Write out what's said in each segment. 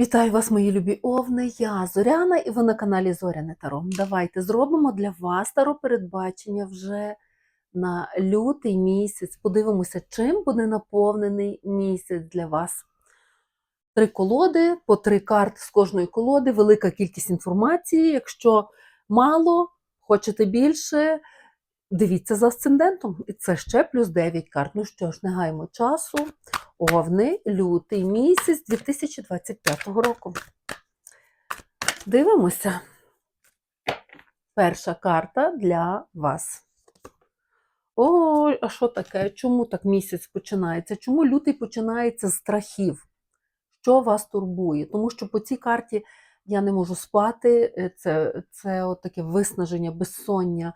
Вітаю вас, мої любі овни. Я Зоряна, і ви на каналі Зоряне Таро. Давайте зробимо для вас таро передбачення вже на лютий місяць. Подивимося, чим буде наповнений місяць для вас. Три колоди, по три карти з кожної колоди, велика кількість інформації. Якщо мало, хочете більше, дивіться за асцендентом. І це ще плюс 9 карт. Ну що ж, не гаємо часу. Овни, лютий місяць 2025 року. Дивимося. Перша карта для вас. Ой, а що таке? Чому так місяць починається? Чому лютий починається з страхів? Що вас турбує? Тому що по цій карті я не можу спати. е, Це, це от таке виснаження, безсоння,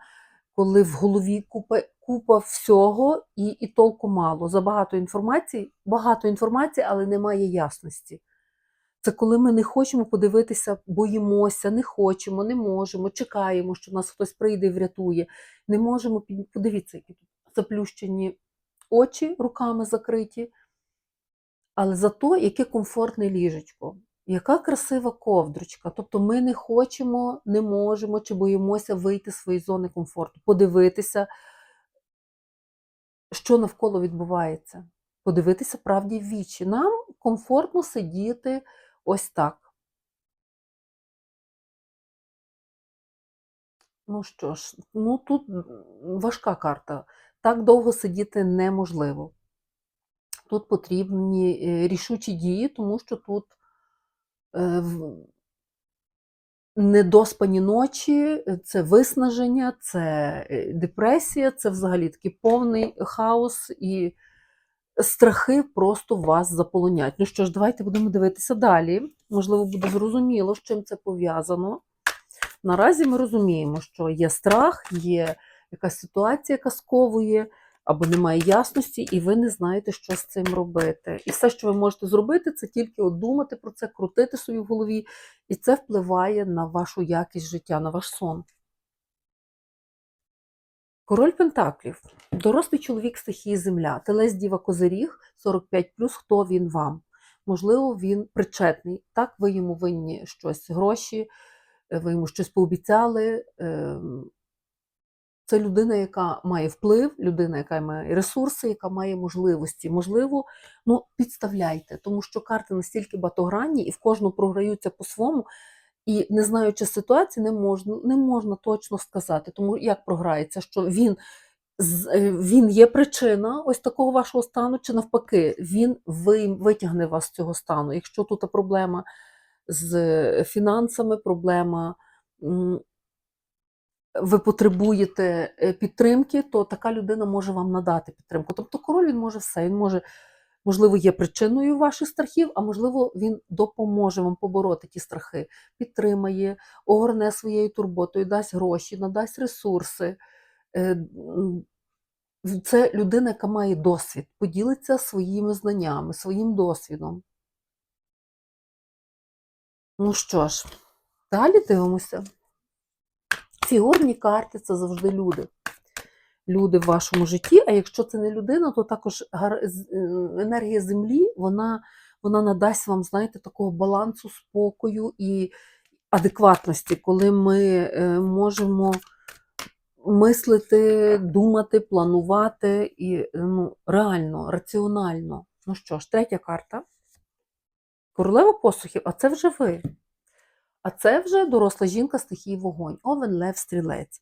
коли в голові купа, купа всього і, і толку мало. Забагато інформації, багато інформації, але немає ясності. Це коли ми не хочемо подивитися, боїмося, не хочемо, не можемо, чекаємо, що нас хтось прийде і врятує. Не можемо подивіться, які тут заплющені очі, руками закриті. Але зато яке комфортне ліжечко, яка красива ковдрочка. Тобто ми не хочемо, не можемо чи боїмося вийти з своєї зони комфорту, подивитися, що навколо відбувається, подивитися правді в вічі. Нам комфортно сидіти ось так. Ну що ж, ну тут важка карта. Так довго сидіти неможливо. Тут потрібні е, рішучі дії, тому що тут недоспані ночі, е, це виснаження, це е, депресія, це взагалі такий повний хаос і страхи просто вас заполонять. Ну що ж, давайте будемо дивитися далі. Можливо, буде зрозуміло, з чим це пов'язано. Наразі ми розуміємо, що є страх, є якась ситуація, яка сковує, або немає ясності, і ви не знаєте, що з цим робити. І все, що ви можете зробити, це тільки думати про це, крутити собі в голові, і це впливає на вашу якість життя, на ваш сон. Король Пентаклів, дорослий чоловік стихії Земля, телес Діва Козиріг, 45 хто він вам? Можливо, він причетний. Так, ви йому винні щось гроші, е, ви йому щось пообіцяли. Це людина, яка має вплив, людина, яка має ресурси, яка має можливості. Можливо, ну підставляйте, тому що карти настільки багатогранні і в кожну програються по-своєму. І не знаючи ситуації, не можна, не можна точно сказати. Тому як програється, що він, е, він є причина ось такого вашого стану, чи навпаки, він витягне вас з цього стану. Якщо тут проблема з фінансами, проблема. Ви потребуєте е, підтримки, то така людина може вам надати підтримку. Тобто король він може все. Він може, можливо, є причиною ваших страхів, а можливо, він допоможе вам побороти ті страхи, підтримає, огорне своєю турботою, дасть гроші, надасть ресурси. Е, Це людина, яка має досвід, поділиться своїми знаннями, своїм досвідом. Ну що ж, далі дивимося. Фігурні карти це завжди люди. Люди в вашому житті. А якщо це не людина, то також е, енергія землі вона, вона надасть вам, знаєте, такого балансу, спокою і адекватності, коли ми е, можемо мислити, думати, планувати і е, ну, реально, раціонально. Ну що ж, третя карта. Королева посухів, а це вже ви. А це вже доросла жінка стихії вогонь. Овен, лев, стрілець.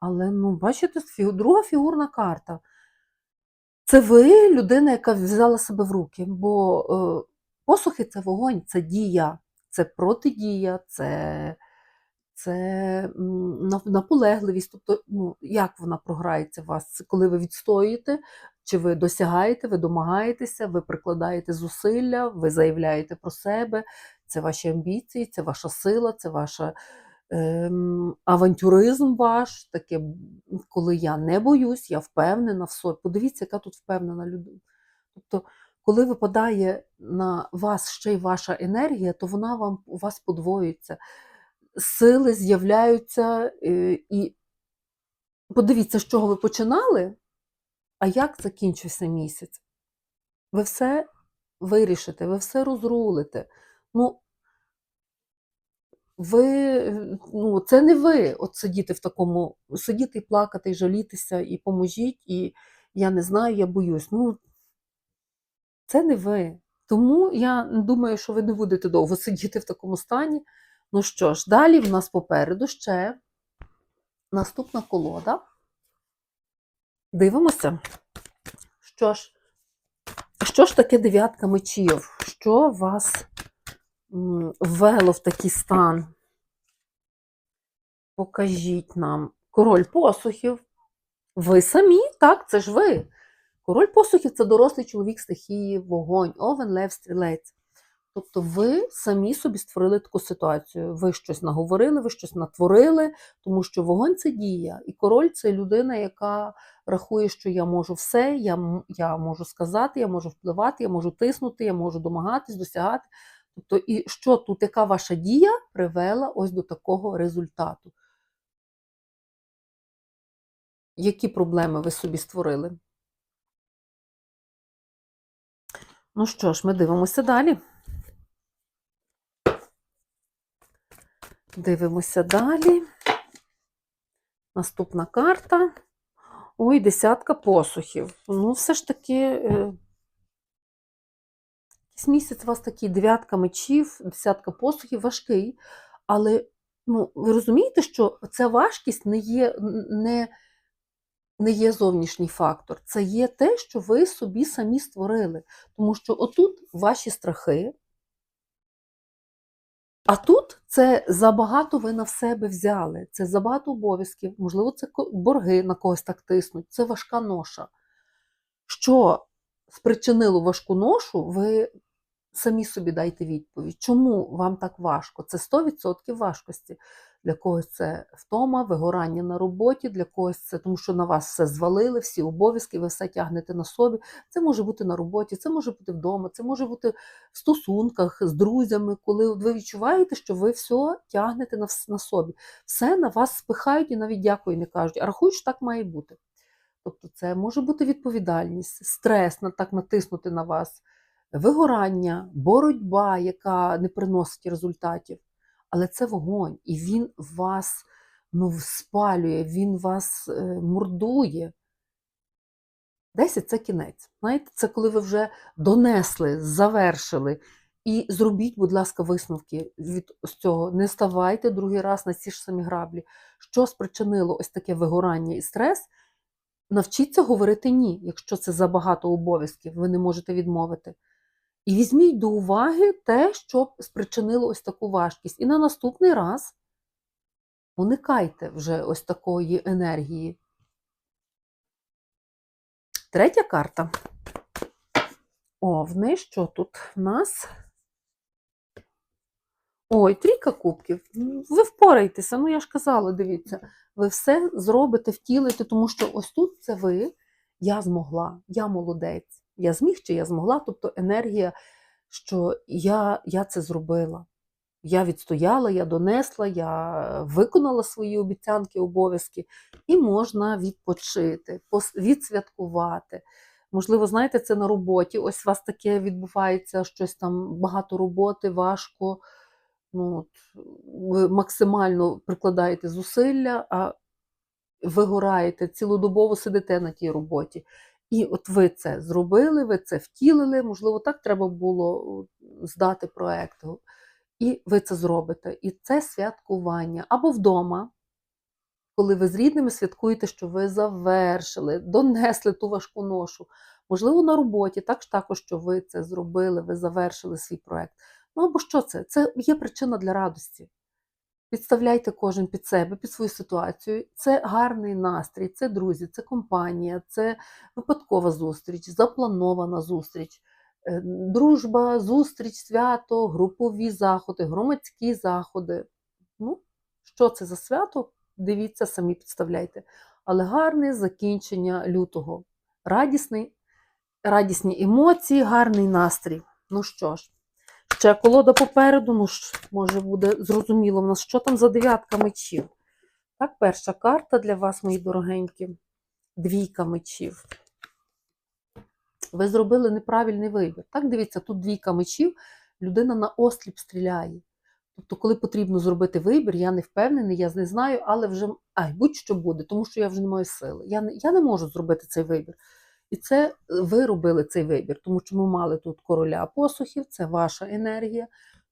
Але, ну, бачите, друга фігурна карта. Це ви людина, яка взяла себе в руки. Бо е, посухи це вогонь, це дія, це протидія, це, це наполегливість. Тобто, ну, як вона програється у вас? Коли ви відстоїте, чи ви досягаєте, ви домагаєтеся, ви прикладаєте зусилля, ви заявляєте про себе, це ваші амбіції, це ваша сила, це ваша ем, авантюризм ваш, таке, коли я не боюсь, я впевнена в собі. Подивіться, яка тут впевнена людина. Тобто, коли випадає на вас ще й ваша енергія, то вона вам у вас подвоюється. Сили з'являються, е, і подивіться, з чого ви починали, а як закінчився місяць. Ви все вирішите, ви все розрулите. Ну, ви, ну, це не ви, от сидіти в такому, сидіти і плакати, і жалітися, і поможіть, і я не знаю, я боюсь. Ну, це не ви. Тому я думаю, що ви не будете довго сидіти в такому стані. Ну що ж, далі в нас попереду ще наступна колода. Дивимося. Що ж, що ж таке дев'ятка мечів? Що вас ввело в такий стан? Покажіть нам. Король посухів. Ви самі, так, це ж ви. Король посухів це дорослий чоловік стихії, вогонь, овен, лев, стрілець. Тобто ви самі собі створили таку ситуацію. Ви щось наговорили, ви щось натворили, тому що вогонь це дія. І король це людина, яка рахує, що я можу все, я, я можу сказати, я можу впливати, я можу тиснути, я можу домагатись, досягати. Тобто, і що тут, яка ваша дія привела ось до такого результату? Які проблеми ви собі створили? Ну що ж, ми дивимося далі. Дивимося далі. Наступна карта. Ой, десятка посухів. Ну, все ж таки, е, місяць у вас такий дев'ятка мечів, десятка посухів, важкий. Але ну, ви розумієте, що ця важкість не є, не, не є зовнішній фактор. Це є те, що ви собі самі створили. Тому що отут ваші страхи, а тут це забагато ви на себе взяли, це забагато обов'язків, можливо, це борги на когось так тиснуть, це важка ноша. Що спричинило важку ношу, ви самі собі дайте відповідь. Чому вам так важко? Це 100% важкості. Для когось це втома, вигорання на роботі, для когось це тому, що на вас все звалили, всі обов'язки, ви все тягнете на собі. Це може бути на роботі, це може бути вдома, це може бути в стосунках з друзями, коли ви відчуваєте, що ви все тягнете на, на собі. Все на вас спихають і навіть дякую не кажуть, а рахують, що так має бути. Тобто це може бути відповідальність, стрес на так натиснути на вас, вигорання, боротьба, яка не приносить результатів. Але це вогонь, і він вас ну, спалює, він вас е, мордує. 10 це кінець. Знаєте, це коли ви вже донесли, завершили. І зробіть, будь ласка, висновки від цього. Не ставайте другий раз на ці ж самі граблі. Що спричинило ось таке вигорання і стрес? Навчіться говорити ні, якщо це забагато обов'язків, ви не можете відмовити. І візьміть до уваги те, що спричинило ось таку важкість. І на наступний раз уникайте вже ось такої енергії. Третя карта. Овни, що тут в нас? Ой, трійка кубків. Ви впораєтеся, ну я ж казала, дивіться, ви все зробите, втілите, тому що ось тут це ви, я змогла, я молодець. Я зміг чи я змогла, тобто енергія, що я, я це зробила. Я відстояла, я донесла, я виконала свої обіцянки, обов'язки, і можна відпочити, відсвяткувати. Можливо, знаєте, це на роботі. Ось у вас таке відбувається, щось там багато роботи, важко. Ну, от, ви максимально прикладаєте зусилля, а вигораєте, цілодобово сидите на тій роботі. І от ви це зробили, ви це втілили, можливо, так треба було здати проект. І ви це зробите. І це святкування. Або вдома, коли ви з рідними святкуєте, що ви завершили, донесли ту важку ношу. Можливо, на роботі, так також, що ви це зробили, ви завершили свій проект. Ну або що це? Це є причина для радості. Підставляйте кожен під себе, під свою ситуацію. Це гарний настрій, це друзі, це компанія, це випадкова зустріч, запланована зустріч, е, дружба, зустріч, свято, групові заходи, громадські заходи. Ну, що це за свято? Дивіться, самі підставляйте. Але гарне закінчення лютого. Радісний, радісні емоції, гарний настрій. Ну що ж. Ще колода попереду, ну може буде зрозуміло в нас, що там за дев'ятка мечів. Так, перша карта для вас, мої дорогенькі. Двійка мечів. Ви зробили неправильний вибір. Так, дивіться, тут двійка мечів, людина на осліп стріляє. Тобто, коли потрібно зробити вибір, я не впевнений, я не знаю, але вже ай, будь-що буде, тому що я вже не маю сили. Я не, я не можу зробити цей вибір. І це е, ви робили цей вибір, тому що ми мали тут короля посухів, це ваша енергія.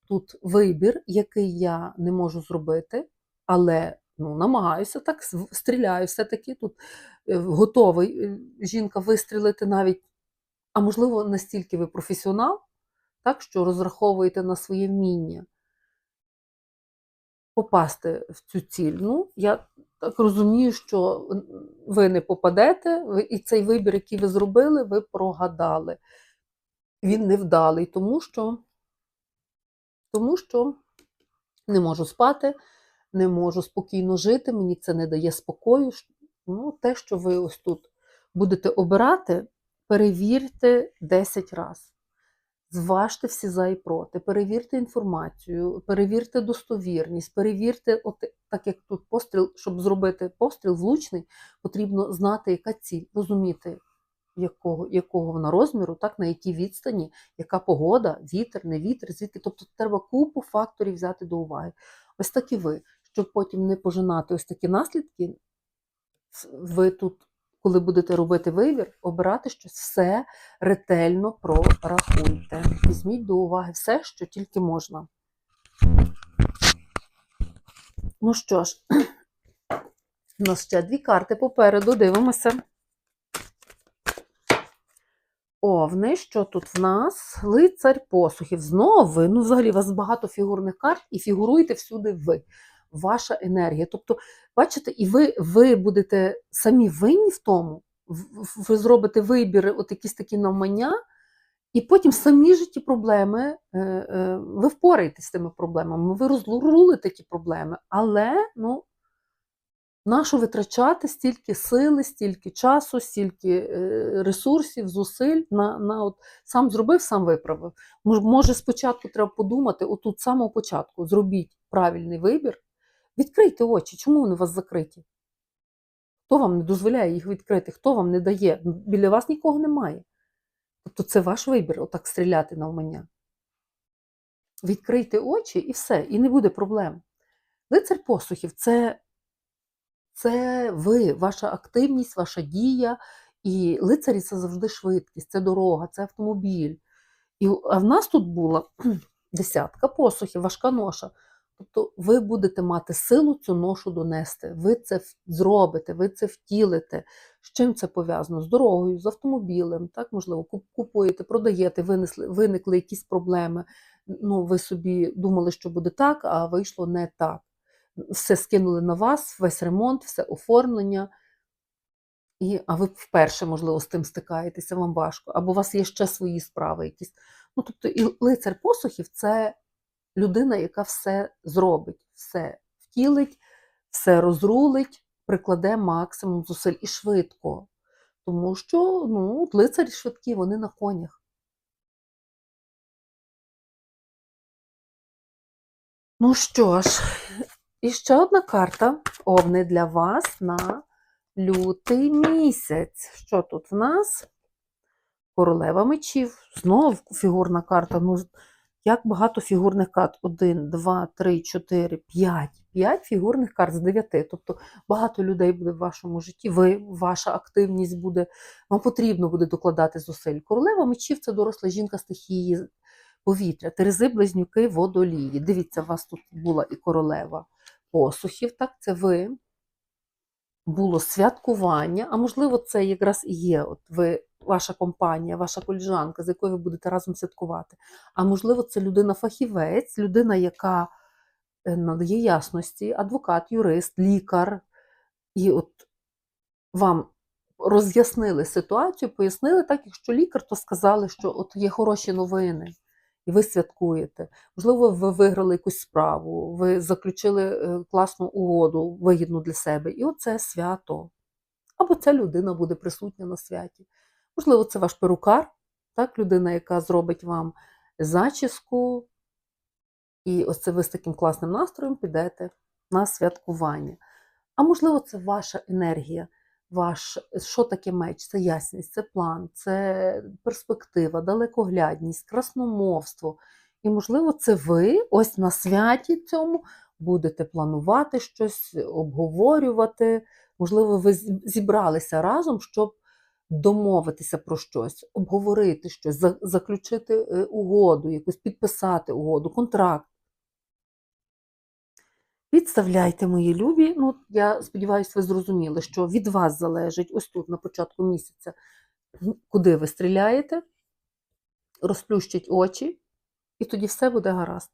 Тут вибір, який я не можу зробити, але ну, намагаюся так, стріляю все-таки. Тут е, готовий е, жінка вистрілити навіть, а можливо, настільки ви професіонал, так, що розраховуєте на своє вміння попасти в цю ціль. Ну, я розумію, що ви не попадете, і цей вибір, який ви зробили, ви прогадали. Він невдалий, тому що, тому що не можу спати, не можу спокійно жити, мені це не дає спокою. Ну, те, що ви ось тут будете обирати, перевірте 10 разів. Зважте всі за і проти, перевірте інформацію, перевірте достовірність, перевірте, от так як тут постріл, щоб зробити постріл влучний, потрібно знати, яка ціль, розуміти, якого, якого вона розміру, так, на якій відстані, яка погода, вітер, не вітер, звідки. Тобто треба купу факторів взяти до уваги. Ось так і ви, щоб потім не пожинати ось такі наслідки, ви тут, коли будете робити вибір, обирати щось, все ретельно прорахуйте. Візьміть до уваги все, що тільки можна. Ну що ж, у нас ще дві карти попереду, дивимося. Овни, що тут в нас? Лицарь посухів. Знову ви. Ну, взагалі, у вас багато фігурних карт, і фігуруєте всюди ви. Ваша енергія. Тобто, бачите, і ви, ви будете самі винні в тому, ви зробите вибір, от якісь такі навмання, і потім самі ж ті проблеми, е, е, ви впораєтесь з тими проблемами, ви розрулите ті проблеми, але ну, нащо витрачати стільки сили, стільки часу, стільки е, ресурсів, зусиль на, на от, сам зробив, сам виправив. Може, спочатку треба подумати, отут з самого початку, зробіть правильний вибір, відкрийте очі, чому вони у вас закриті? Хто вам не дозволяє їх відкрити? Хто вам не дає? Біля вас нікого немає. Тобто це ваш вибір, отак стріляти на вмання. Відкрийте очі і все, і не буде проблем. Лицар посухів це, це ви, ваша активність, ваша дія. І лицарі це завжди швидкість, це дорога, це автомобіль. І, а в нас тут була десятка посухів, важка ноша. Тобто ви будете мати силу цю ношу донести. Ви це зробите, ви це втілите. З чим це пов'язано? З дорогою, з автомобілем, так, можливо, купуєте, продаєте, винесли, виникли якісь проблеми. Ну, ви собі думали, що буде так, а вийшло не так. Все скинули на вас, весь ремонт, все оформлення. І, а ви вперше, можливо, з тим стикаєтеся, вам важко, або у вас є ще свої справи якісь. Ну, тобто, і лицар посухів це людина, яка все зробить, все втілить, все розрулить, прикладе максимум зусиль і швидко. Тому що ну, лицарі швидкі, вони на конях. Ну що ж, і ще одна карта овни для вас на лютий місяць. Що тут в нас? Королева мечів. Знову фігурна карта. Ну, як багато фігурних карт? Один, два, три, чотири, п'ять. П'ять фігурних карт з дев'яти. Тобто багато людей буде в вашому житті. Ви, ваша активність буде, вам потрібно буде докладати зусиль. Королева мечів це доросла жінка стихії повітря, терези, близнюки, водолії. Дивіться, у вас тут була і королева посухів, так, це ви. Було святкування, а можливо, це якраз і є. От ви, ваша компанія, ваша коліжанка, з якою ви будете разом святкувати. А можливо, це людина-фахівець, людина, яка е, надає ясності, адвокат, юрист, лікар. І от вам роз'яснили ситуацію, пояснили так, якщо лікар, то сказали, що от є хороші новини, і ви святкуєте. Можливо, ви виграли якусь справу, ви заключили е, класну угоду, вигідну для себе, і оце свято. Або ця людина буде присутня на святі. Можливо, це ваш перукар, так, людина, яка зробить вам зачіску, і ось це ви з таким класним настроєм підете на святкування. А можливо, це ваша енергія, ваш, що таке меч? Це ясність, це план, це перспектива, далекоглядність, красномовство. І, можливо, це ви ось на святі цьому будете планувати щось, обговорювати. Можливо, ви зібралися разом, щоб домовитися про щось, обговорити щось, заключити е, угоду, якусь підписати угоду, контракт. Підставляйте, мої любі. Ну, я сподіваюся, ви зрозуміли, що від вас залежить ось тут на початку місяця, куди ви стріляєте, розплющіть очі, і тоді все буде гаразд.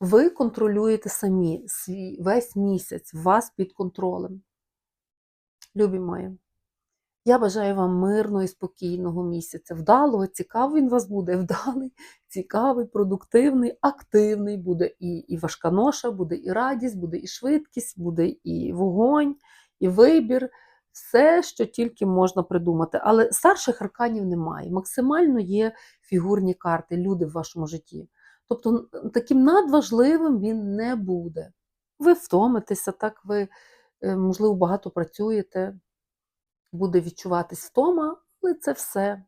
Ви контролюєте самі свій весь місяць, вас під контролем. Любі мої, я бажаю вам мирного і спокійного місяця. Вдалого, цікавий він вас буде, вдалий, цікавий, продуктивний, активний. Буде і, і важка ноша, буде і радість, буде і швидкість, буде і вогонь, і вибір. Все, що тільки можна придумати. Але старших арканів немає. Максимально є фігурні карти, люди в вашому житті. Тобто таким надважливим він не буде. Ви втомитеся, так ви, е, можливо, багато працюєте, буде відчуватись втома, але це все,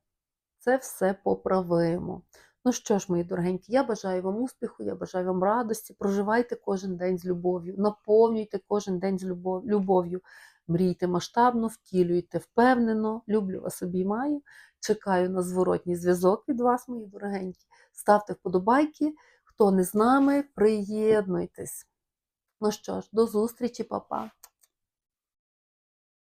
це все поправимо. Ну що ж, мої дорогенькі, я бажаю вам успіху, я бажаю вам радості. Проживайте кожен день з любов'ю, наповнюйте кожен день з любов- любов'ю. Мрійте масштабно, втілюйте впевнено. Люблю вас, обіймаю. Чекаю на зворотній зв'язок від вас, мої дорогенькі. Ставте вподобайки. Хто не з нами, приєднуйтесь. Ну що ж, до зустрічі, папа.